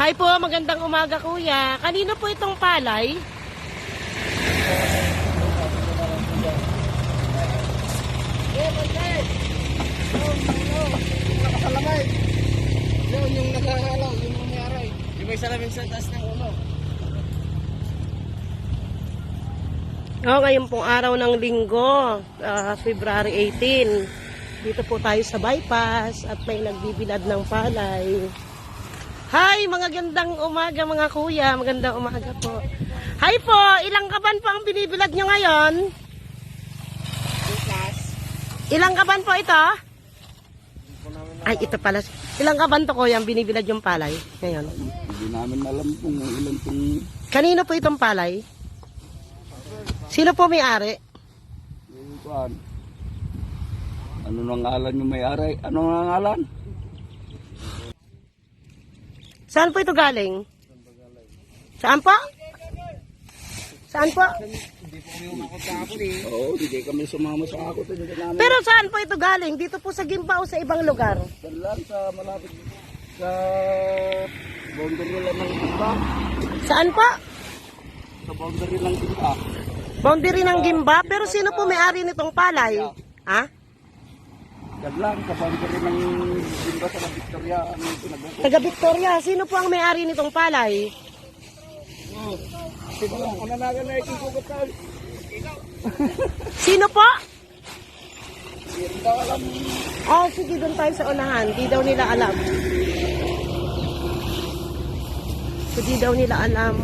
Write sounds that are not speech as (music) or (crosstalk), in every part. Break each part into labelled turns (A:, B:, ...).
A: Hi po, magandang umaga kuya. Kanino po itong palay?
B: Nakasalamay. Yun yung nakahalaw, yun yung may-aray. Yung may salamin sa taas ng ulo.
A: Oh, ngayon pong araw ng linggo, ah, February 18. Dito po tayo sa bypass at may nagbibilad ng palay. Hi, mga gandang umaga mga kuya. Magandang umaga po. Hi po, ilang kaban po ang binibilad nyo ngayon? Ilang kaban po ito? Ay, ito pala. Ilang kaban to kuya ang binibilad yung palay ngayon?
B: Hindi namin alam kung ilan kung
A: Kanino po itong palay? Sino po may-ari?
B: Ano nang ngalan yung may-aray? Ano nang ngalan?
A: Saan po ito galing? Saan po? Saan po?
B: Oo, hindi kami sumama sa ako. Hindi.
A: Pero saan po ito galing? Dito po sa Gimpa o sa ibang lugar?
B: Yan lang sa malapit sa boundary lang ng Gimba.
A: Saan po?
B: Sa boundary ng Gimba.
A: Boundary ng Gimba. Pero sino po may-ari nitong palay? Ha?
B: Yan lang sa boundary ng Gimba sa Victoria. Ano yung pinag-
A: Taga Victoria. Sino po ang may-ari nitong palay?
B: Oh, na ikikugot (laughs) ka.
A: Sino po?
B: Hindi daw alam.
A: Oh, sige, doon tayo sa unahan. Di daw nila alam. So, di daw nila alam.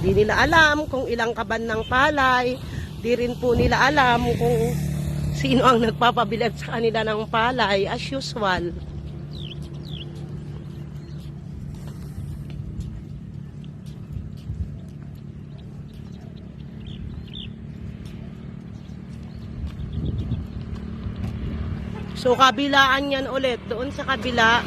A: Di nila alam kung ilang kaban ng palay. Di rin po nila alam kung sino ang nagpapabilad sa kanila ng palay as usual. So, kabilaan yan ulit. Doon sa kabila,